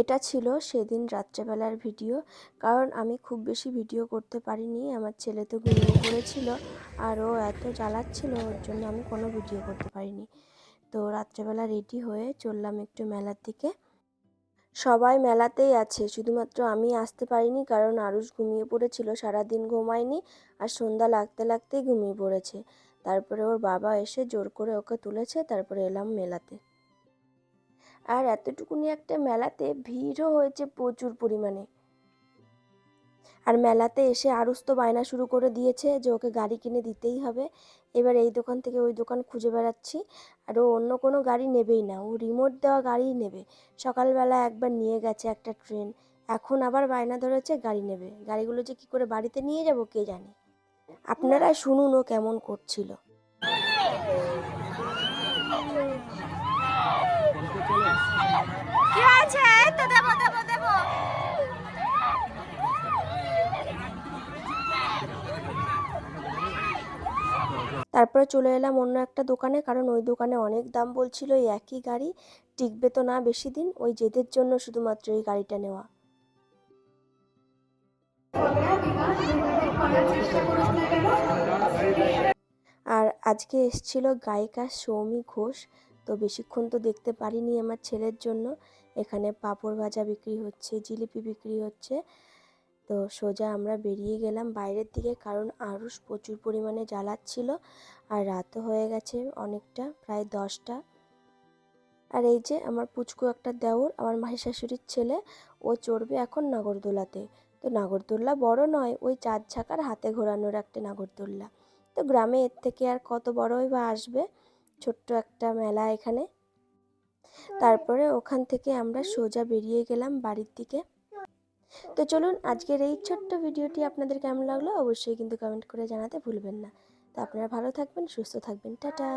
এটা ছিল সেদিন রাত্রেবেলার ভিডিও। কারণ আমি খুব বেশি ভিডিও করতে পারিনি। আমার ছেলে তো ঘুমিয়ে পড়েছিল আর ও এত জ্বালাচ্ছিল, ওর জন্য আমি কোনো ভিডিও করতে পারিনি। তো রাত্রেবেলা রেডি হয়ে চললাম একটু মেলার দিকে। সবাই মেলাতেই আছে, শুধুমাত্র আমি আসতে পারিনি কারণ আরুষ ঘুমিয়ে পড়েছিল, সারাদিন ঘুমায়নি আর সন্ধ্যা লাগতে লাগতেই ঘুমিয়ে পড়েছে। তারপরে ওর বাবা এসে জোর করে ওকে তুলেছে, তারপরে এলাম মেলাতে। আর এতটুকুনি একটা মেলাতে ভিড়ও হয়েছে প্রচুর পরিমাণে। আর মেলাতে এসে আরুষ তো বায়না শুরু করে দিয়েছে যে ওকে গাড়ি কিনে দিতেই হবে। এবার এই দোকান থেকে ওই দোকান খুঁজে বেড়াচ্ছি। আর ও অন্য কোনো গাড়ি নেবেই না, ও রিমোট দেওয়া গাড়িই নেবে। সকালবেলা একবার নিয়ে গেছে একটা ট্রেন এখন আবার বায়না ধরেছে গাড়ি নেবে। গাড়িগুলো যে কী করে বাড়িতে নিয়ে যাব কে জানে? আপনারা শুনুন ও কেমন করছিল কি হয়েছে এই তো দেবো দেবো দেবো তারপরে চলে এলাম অন্য একটা দোকানে, কারণ ওই দোকানে অনেক দাম বলছিল, এই একই গাড়ি। টিকবে তো না বেশি দিন, ওই জেদের জন্য শুধুমাত্র এই গাড়িটা নেওয়া। আর আজকে এসছিল গায়িকা সৌমি ঘোষ, তো বেশিক্ষণ তো দেখতে পারিনি আমার ছেলের জন্য। এখানে পাঁপড় ভাজা বিক্রি হচ্ছে, জিলিপি বিক্রি হচ্ছে। তো সোজা আমরা বেরিয়ে গেলাম বাইরের দিকে কারণ আরুষ প্রচুর পরিমাণে জ্বালাচ্ছিল আর রাতও হয়ে গেছে অনেকটা, প্রায় দশটা। আর এই যে আমার পুচকু একটা দেওর, আমার মাসি শাশুড়ির ছেলে, ও চড়বে এখন নাগরদোলাতে। তো নাগরদোল্লা বড় নয়, ওই চার ছাকার হাতে ঘোরানোর একটা নাগরদোল্লা তো গ্রামে এর থেকে আর কত বড়ই বা আসবে? ছোট্ট একটা মেলা এখানে। তারপরে ওখান থেকে আমরা সোজা বেরিয়ে গেলাম বাড়ির দিকে। তো চলুন আজকের এই ছোট্ট ভিডিওটি আপনাদের কেমন লাগল অবশ্যই কিন্তু কমেন্ট করে জানাতে ভুলবেন না। তো আপনারা ভালো থাকবেন, সুস্থ থাকবেন। টাটা।